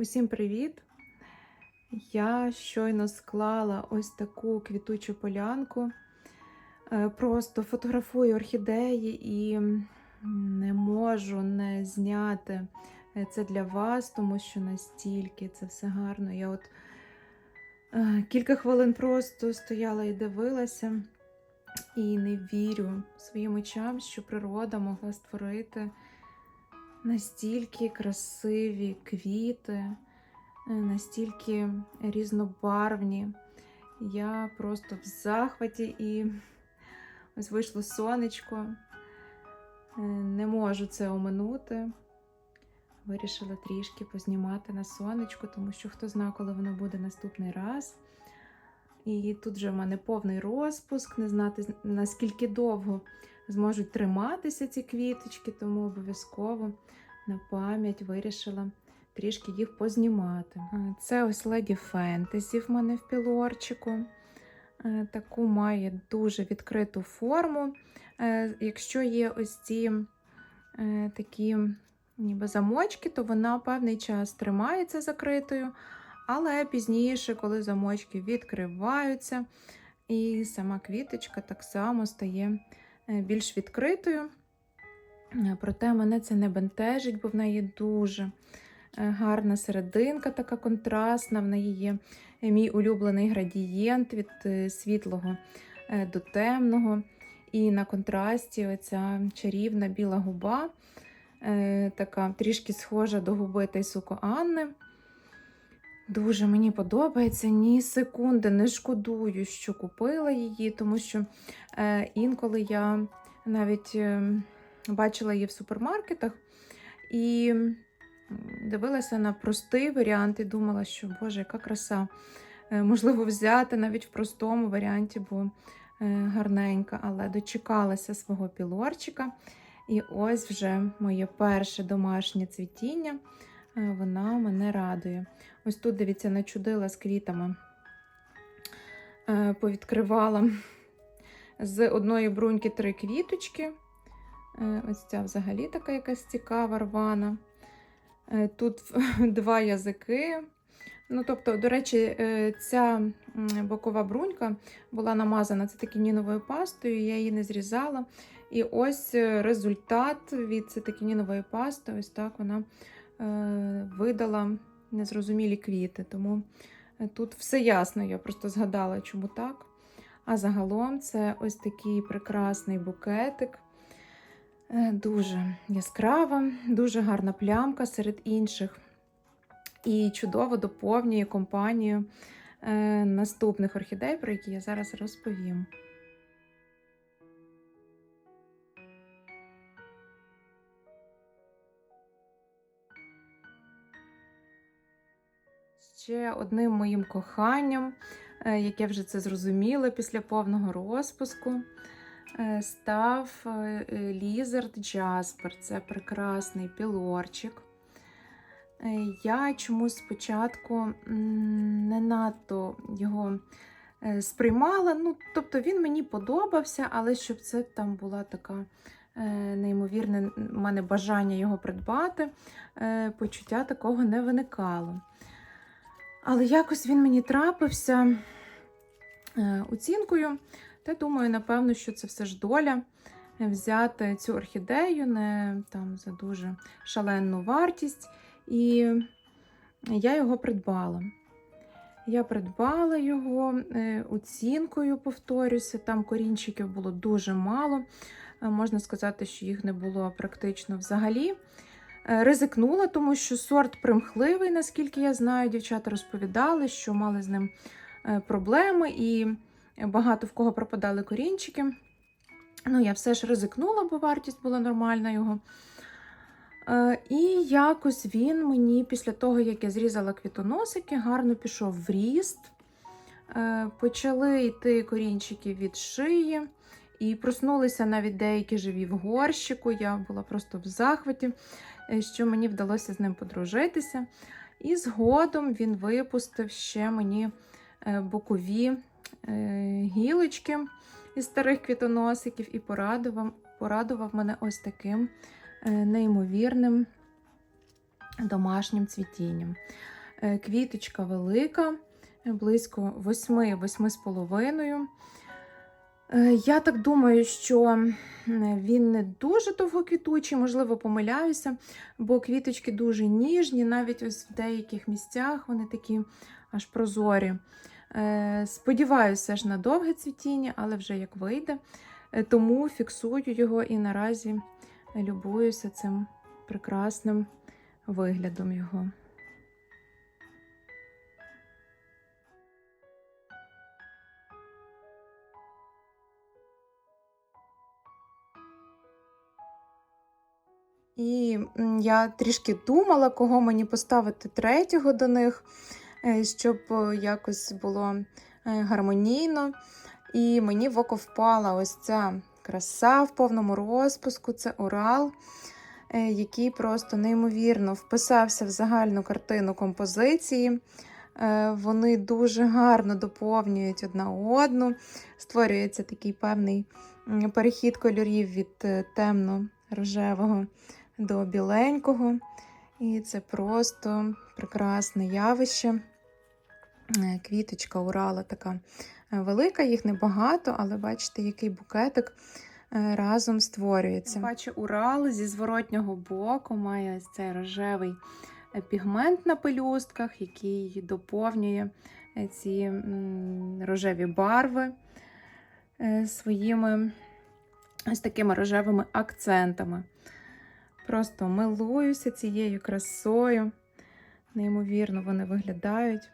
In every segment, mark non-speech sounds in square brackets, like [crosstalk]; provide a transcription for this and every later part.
Усім привіт! Я щойно склала ось таку квітучу полянку. Е, Просто фотографую орхідеї і не можу не зняти е, це для вас, тому що настільки це все гарно. Я от е, кілька хвилин просто стояла і дивилася, і не вірю своїм очам, що природа могла створити настільки красиві квіти, е, настільки різнобарвні. Я просто в захваті і ось вийшло сонечко. Е, Не можу це оминути. Вирішила трішки познімати на сонечку, тому що хто знає, коли воно буде наступний раз. І тут вже в мене повний розпуск, не знати наскільки довго зможуть триматися ці квіточки, тому обов'язково на пам'ять вирішила трішки їх познімати. Е, Це ось леді фентезі в мене в пілорчику. Е, Таку має дуже відкриту форму. Е, Якщо є ось ці такі ніби замочки, то вона певний час тримається закритою, але пізніше, коли замочки відкриваються, і сама квіточка так само стає більш відкритою. Е, Проте мене це не бентежить, бо в неї дуже е, гарна серединка, така контрастна. В неї є е, мій улюблений градієнт від е, світлого е, до темного. І на контрасті оця чарівна біла губа, е, така трішки схожа до губи Тайсуко Анни. Дуже мені подобається, ні секунди не шкодую, що купила її, тому що е, інколи я навіть е, бачила її в супермаркетах і дивилася на простий варіант і думала, що Боже, яка краса. Е, можливо, взяти навіть в простому варіанті, бо е, гарненька, але дочекалася свого пілорчика. І ось вже моє перше домашнє цвітіння. Е, Вона мене радує. Ось тут, дивіться, начудила з квітами. Е, Повідкривала з одної бруньки три квіточки. Е, Ось ця взагалі така якась цікава рвана. Тут [laughs] два язики. Ну, тобто, до речі, ця бокова брунька була намазана цитокініновою пастою, я її не зрізала. І ось результат від цитокінінової пасти, ось так вона видала незрозумілі квіти. Тому е, тут все ясно, я просто згадала, чому так. А загалом це ось такий прекрасний букетик. Е, Дуже яскрава, дуже гарна плямка серед інших. І чудово доповнює компанію е, наступних орхідей, про які я зараз розповім. Ще одним моїм коханням, е, яке вже це зрозуміло після повного розпуску, е, став е, Лізард Джаспер. Це прекрасний пілорчик. Я чомусь спочатку не надто його сприймала. Ну, тобто він мені подобався, але щоб це там була така неймовірне в мене бажання його придбати, почуття такого не виникало. Але якось він мені трапився е, оцінкою, та думаю, напевно, що це все ж доля е, взяти цю орхідею не там за дуже шалену вартість. І я його придбала. Я придбала його е, оцінкою, повторюся, там корінчиків було дуже мало. Можна сказати, що їх не було практично взагалі. Е, Ризикнула, тому що сорт примхливий, наскільки я знаю, дівчата розповідали, що мали з ним е, проблеми, і багато в кого пропадали корінчики. Ну, я все ж ризикнула, бо вартість була нормальна його. Е, І якось він мені після того, як я зрізала квітоносики, гарно пішов в ріст. Почали йти корінчики від шиї, і проснулися навіть деякі живі в горщику. Я була просто в захваті, що мені вдалося з ним подружитися. І згодом він випустив ще мені е, бокові е, гілочки із старих квітоносиків і порадував, порадував мене ось таким е, неймовірним домашнім цвітінням. Е, Квіточка велика, е, близько 8-8,5. Е, Я так думаю, що він не дуже довгоквітучий, можливо, помиляюся, бо квіточки дуже ніжні, навіть ось в деяких місцях вони такі аж прозорі. Е, Сподіваюся ж на довге цвітіння, але вже як вийде. Е, Тому фіксую його і наразі любуюся цим прекрасним виглядом його. І я трішки думала, кого мені поставити третього до них, е, щоб е, якось було е, гармонійно. І мені в око впала ось ця краса в повному розпуску. Це Урал, який просто неймовірно вписався в загальну картину композиції. Вони дуже гарно доповнюють одна одну. Створюється такий певний перехід кольорів від темно-рожевого до біленького. І це просто прекрасне явище. Е, Квіточка Урала така е, велика, їх небагато, але бачите, який букетик е, разом створюється. Бачу Урал зі зворотнього боку має ось цей рожевий пігмент на пелюстках, який доповнює ці рожеві барви своїми ось такими рожевими акцентами. Просто милуюся цією красою. Неймовірно, вони виглядають.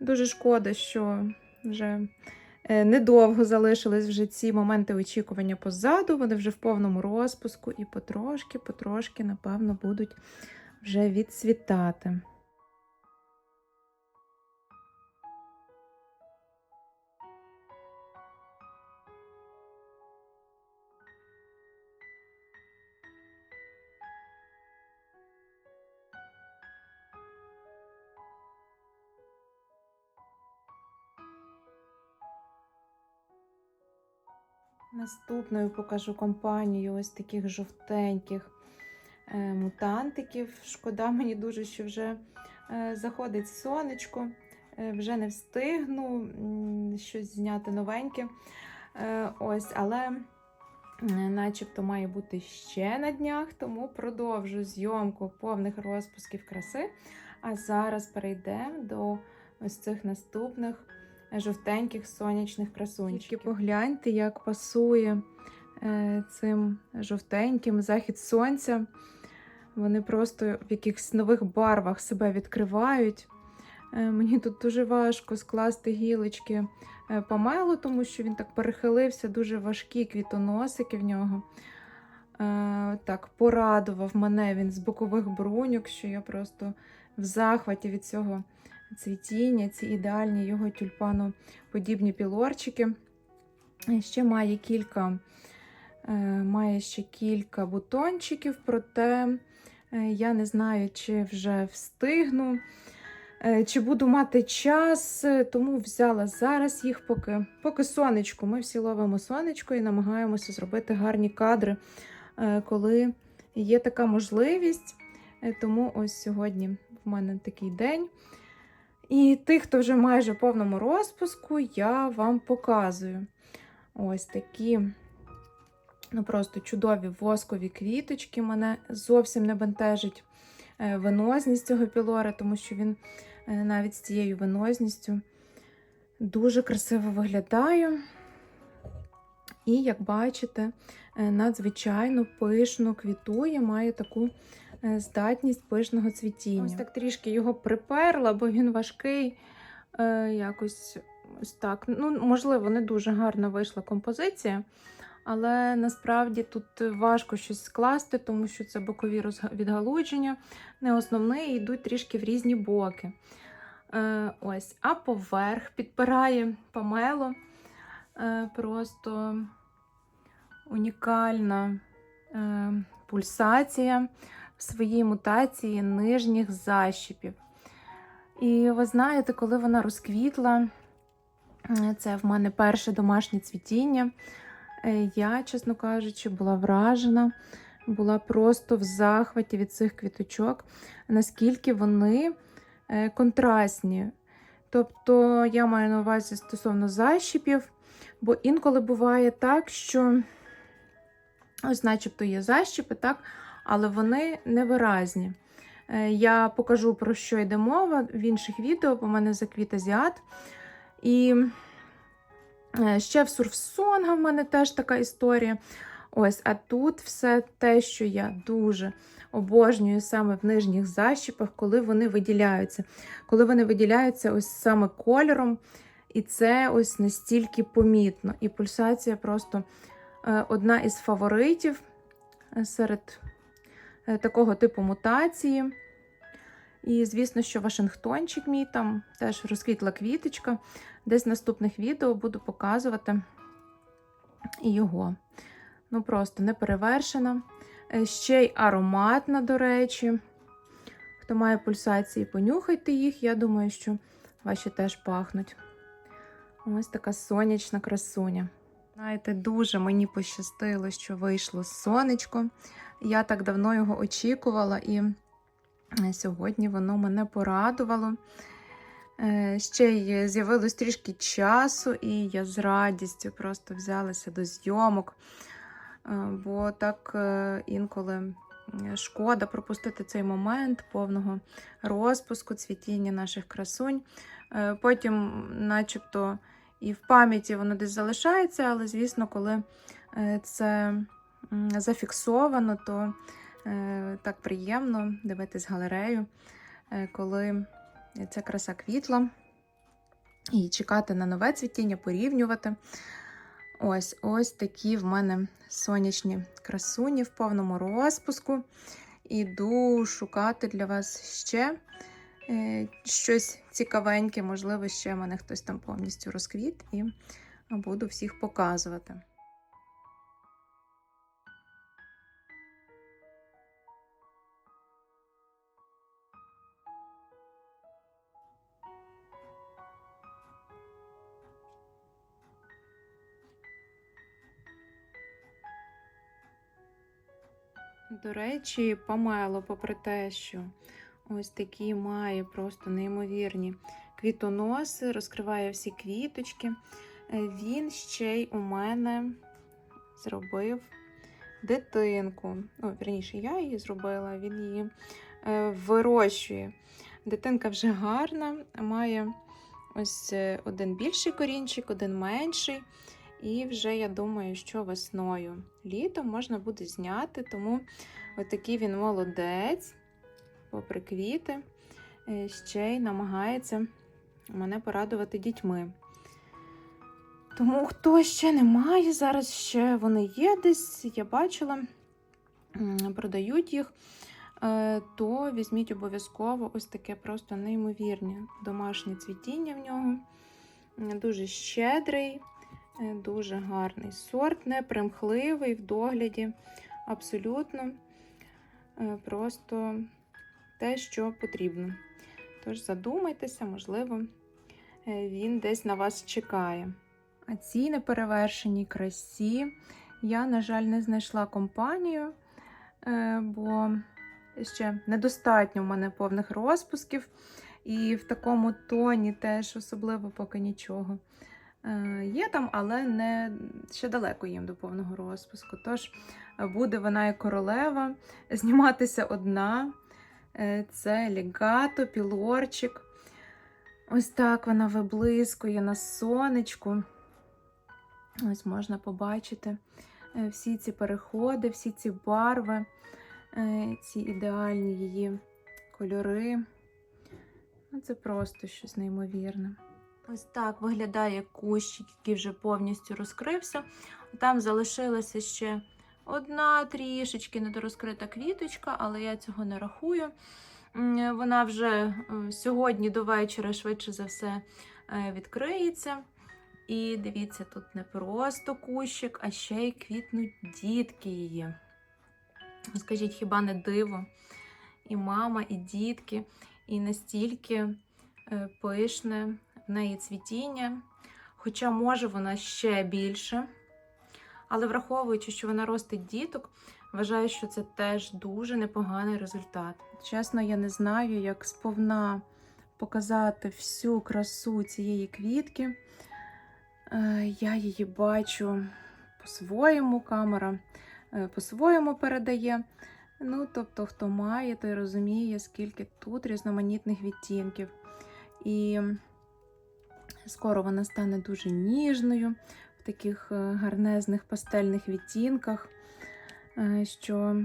Дуже шкода, що вже е, недовго залишились вже ці моменти очікування позаду. Вони вже в повному розпуску і потрошки, потрошки, напевно, будуть вже відцвітати. Наступною покажу компанію ось таких жовтеньких е, мутантиків. Шкода мені дуже, що вже е, заходить сонечко, е, вже не встигну щось зняти новеньке. Ось, але начебто має бути ще на днях, тому продовжу зйомку повних розпусків краси. А зараз перейдемо до ось цих наступних жовтеньких сонячних красунчиків. Тільки погляньте, як пасує е, цим жовтеньким захід сонця. Вони просто в якихось нових барвах себе відкривають. Е, мені тут дуже важко скласти гілочки е, помелу, тому що він так перехилився, дуже важкі квітоносики в нього. Так, порадував мене він з бокових бруньок, що я просто в захваті від цього цвітіння, ці ідеальні його тюльпаноподібні пілорчики. Ще має кілька, е, має ще кілька бутончиків, проте е, я не знаю, чи вже встигну, е, чи буду мати час, тому взяла зараз їх, поки, поки сонечко. Ми всі ловимо сонечко і намагаємося зробити гарні кадри, коли є така можливість. Тому ось сьогодні в мене такий день. І тих, хто вже майже в повному розпуску, я вам показую. Ось такі ну просто чудові воскові квіточки. Мене зовсім не бентежить е, венозність цього пілора, тому що він е, навіть з цією венозністю дуже красиво виглядає. І, як бачите, е, надзвичайно пишно квітує, має таку здатність пишного цвітіння. Ось так трішки його приперла, бо він важкий. Е, якось ось так. Ну, можливо, не дуже гарна вийшла композиція, але насправді тут важко щось скласти, тому що це бокові відгалудження, не основне, і йдуть трішки в різні боки. Е, ось, а поверх підпирає помело. Е, просто унікальна е, пульсація в своїй мутації нижніх защіпів. І ви знаєте, коли вона розквітла, е, це в мене перше домашнє цвітіння. е, Я, чесно кажучи, була вражена була просто в захваті від цих квіточок, наскільки вони е, контрастні. Тобто я маю на увазі стосовно защіпів, бо інколи буває так, що ось начебто є защіпи, так, але вони невиразні. Е, Я покажу, про що йде мова в інших відео, бо в мене заквіт азіат. І е, ще в сурфсонга в мене теж така історія. Ось, а тут все те, що я дуже обожнюю саме в нижніх защіпах, коли вони виділяються. Коли вони виділяються ось саме кольором, і це ось настільки помітно. І пульсація просто е, одна із фаворитів серед такого типу мутації. І, звісно, що Вашингтончик мій там теж розквітла квіточка. Десь в наступних відео буду показувати і його. Ну, просто не перевершена. Е, Ще й ароматна, до речі. Хто має пульсації, понюхайте їх. Я думаю, що ваші теж пахнуть. Ось така сонячна красуня. Знаєте, дуже мені пощастило, що вийшло сонечко. Я так давно його очікувала, і е, сьогодні воно мене порадувало. Е, Ще й з'явилось трішки часу, і я з радістю просто взялася до зйомок. Е, Бо так інколи шкода пропустити цей момент повного розпуску, цвітіння наших красунь. Потім, начебто, і в пам'яті воно десь залишається, але, звісно, коли е, це зафіксовано, то е, так приємно дивитись галерею, е, коли ця краса квітла, і чекати на нове цвітіння, порівнювати. Ось ось такі в мене сонячні красуні в повному розпуску. Іду шукати для вас ще щось цікавеньке, можливо, ще мене хтось там повністю розквіт, і буду всіх показувати. До речі, помело, попри те, що ось такі має просто неймовірні квітоноси, розкриває всі квіточки. е, Він ще й у мене зробив дитинку. Ну, вірніше, я її зробила, він її е, вирощує. Дитинка вже гарна, має ось е, один більший корінчик, один менший. І вже я думаю, що весною літом можна буде зняти, тому отакий він молодець, попри квіти, е, ще й намагається мене порадувати дітьми. Тому хто ще не має, зараз ще вони є десь, я бачила, продають їх, е, то візьміть обов'язково ось таке просто неймовірне домашнє цвітіння в нього. Дуже щедрий. Е, Дуже гарний сорт, не примхливий в догляді. Абсолютно просто те, що потрібно. Тож задумайтеся, можливо, е, він десь на вас чекає. А цій неперевершеній красі я, на жаль, не знайшла компанію, е, бо ще недостатньо в мене повних розпусків. І в такому тоні теж особливо поки нічого. Е, Є там, але не ще далеко їм до повного розпуску. Тож буде вона як королева зніматися одна. Е, Це лігато, пілорчик. Ось так вона виблискує на сонечку. Ось можна побачити е, всі ці переходи, всі ці барви, е, ці ідеальні її кольори. Ну, Це просто щось неймовірне. Ось так виглядає кущик, який вже повністю розкрився. Там залишилася ще одна трішечки недорозкрита квіточка, але я цього не рахую. Вона вже е, сьогодні до вечора, швидше за все, е, відкриється. І дивіться, тут не просто кущик, а ще й квітнуть дітки її. Скажіть, хіба не диво? І мама, і дітки, і настільки е, пишне в неї цвітіння. Хоча може вона ще більше. Але враховуючи, що вона ростить діток, Вважаю, що це теж дуже непоганий результат. Чесно, я не знаю, як сповна показати всю красу цієї квітки. Е, Я її бачу по-своєму, камера е, по-своєму передає. Ну, тобто, хто має, той розуміє, скільки тут різноманітних відтінків. І скоро вона стане дуже ніжною таких е, гарнезних пастельних відтінках, е, що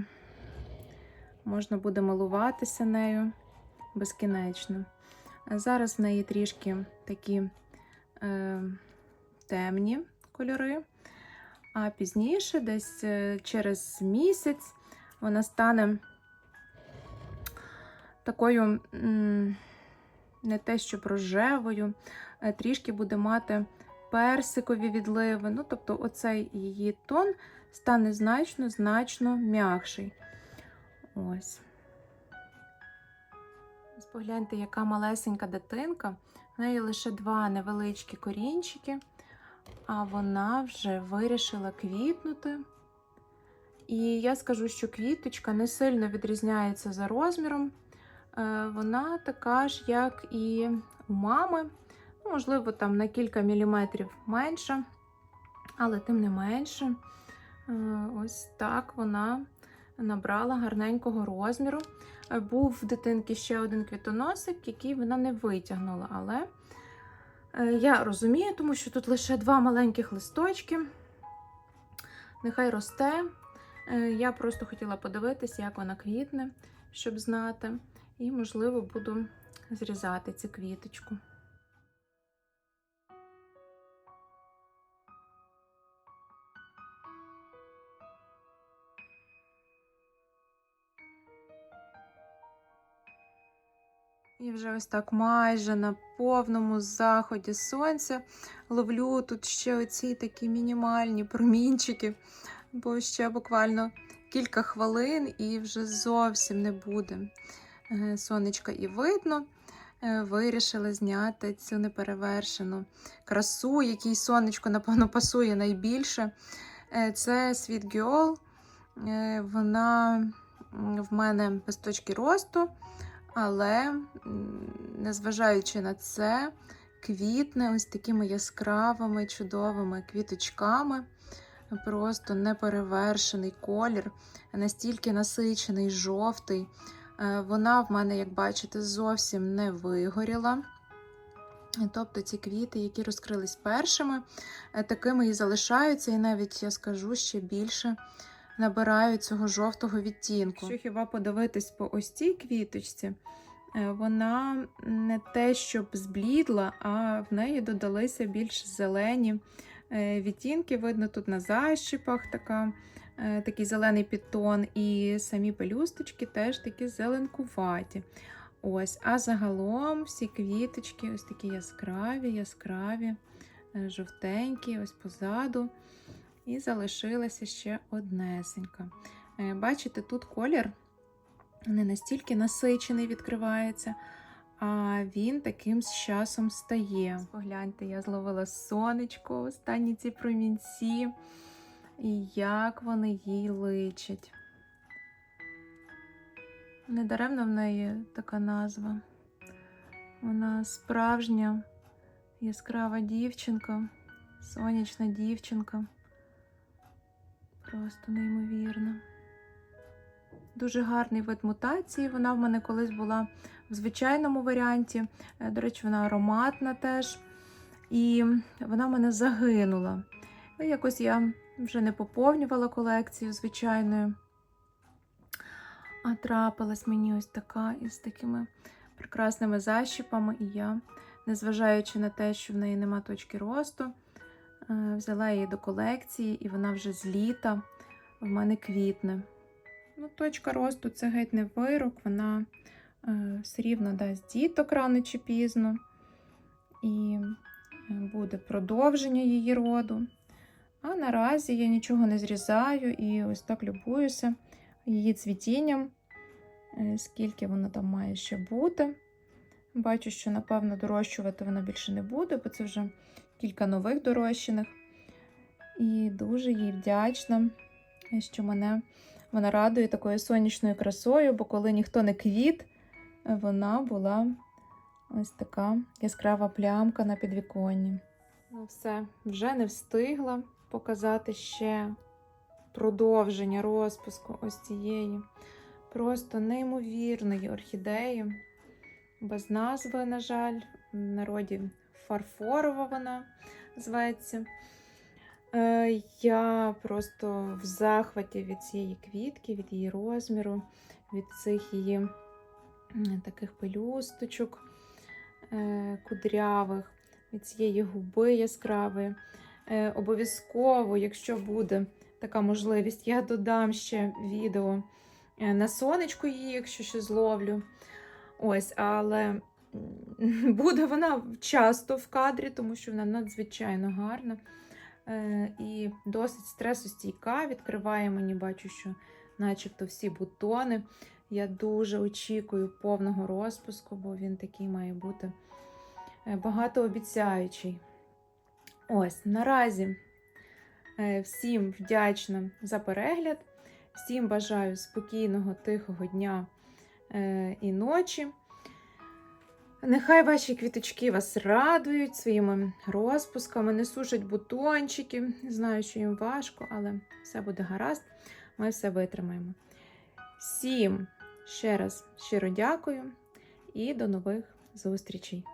можна буде милуватися нею безкінечно. Зараз в неї трішки такі е, темні кольори, а пізніше, десь е, через місяць, вона стане такою не те, що рожевою, трішки буде мати персикові відливи. Ну, тобто, оцей її тон стане значно, значно м'якший. Ось. Ось Погляньте, яка малесенька дитинка. В неї лише два невеличкі корінчики, а вона вже вирішила квітнути. І я скажу, що квіточка не сильно відрізняється за розміром. Е, Вона така ж, як і у мами. Можливо, там на кілька міліметрів менша, але тим не менше, е, ось так вона набрала гарненького розміру. Е, Був в дитинки ще один квітоносик, який вона не витягнула. Але е, я розумію, тому що тут лише два маленьких листочки. Нехай росте. Я просто хотіла подивитися, як вона квітне, щоб знати. І, можливо, буду зрізати цю квіточку. І вже ось так майже на повному заході сонця ловлю тут ще оці такі мінімальні промінчики, бо ще буквально кілька хвилин і вже зовсім не буде е, сонечка і видно. Е, Вирішили зняти цю неперевершену красу, якій сонечко, напевно, пасує найбільше. Е, Це Sweet Girl. Вона в мене без точки росту. Але, незважаючи на це, квітне ось такими яскравими, чудовими квіточками. Просто неперевершений колір, настільки насичений, жовтий. Е, Вона в мене, як бачите, зовсім не вигоріла. Тобто ці квіти, які розкрились першими, е, такими і залишаються, і навіть я скажу ще більше набирають цього жовтого відтінку. Якщо хіба подивитись по ось цій квіточці, е, вона не те, щоб зблідла, а в неї додалися більш зелені е, відтінки. Видно тут на защіпах така, е, такий зелений підтон, і самі пелюсточки теж такі зеленкуваті. Ось, а загалом всі квіточки ось такі яскраві, яскраві, жовтенькі, ось позаду. І залишилася ще однесенька. Е, Бачите, тут колір не настільки насичений відкривається, а він таким з часом стає. Погляньте, я зловила сонечко, останні ці промінці, і як вони їй личать. Недаремно в неї така назва. Вона справжня яскрава дівчинка, сонячна дівчинка. Просто неймовірно. Дуже гарний вид мутації. Вона в мене колись була в звичайному варіанті. Е, До речі, вона ароматна теж. І вона в мене загинула. Ну, якось я вже не поповнювала колекцію звичайною. А трапилась мені ось така із такими прекрасними защіпами. І я, незважаючи на те, що в неї нема точки росту, Взяла її до колекції, і вона вже з літа в мене квітне. Ну, Точка росту це геть не вирок, вона е, все рівно дасть діток рано чи пізно. І е, буде продовження її роду. А наразі я нічого не зрізаю і ось так любуюся її цвітінням, е, скільки воно там має ще бути. Бачу, що, напевно, дорощувати вона більше не буде, бо це вже кілька нових дорощених. І дуже їй вдячна, що мене Вона радує такою сонячною красою, бо коли ніхто не квіт, вона була ось така яскрава плямка на підвіконні. Ну все, вже не встигла показати ще продовження розпуску ось цієї просто неймовірної орхідеї. Без назви, на жаль, в народі фарфорова вона зветься. Е, Я просто в захваті від цієї квітки, від її розміру, від цих її таких пелюсточок е, кудрявих, від цієї губи яскравої. Е, Обов'язково, якщо буде така можливість, я додам ще відео на сонечку її, якщо ще зловлю. Ось, але [laughs] буде вона часто в кадрі, тому що вона надзвичайно гарна е, і досить стресостійка. Відкриває мені, бачу, що начебто всі бутони. Я дуже очікую повного розпуску, бо він такий має бути е, багатообіцяючий. Ось, наразі е, всім вдячна за перегляд, всім бажаю спокійного, тихого дня і ночі. Нехай ваші квіточки вас радують своїми розпусками, не сушать бутончики. Знаю, що їм важко, але все буде гаразд. Ми все витримаємо. Всім ще раз щиро дякую і до нових зустрічей!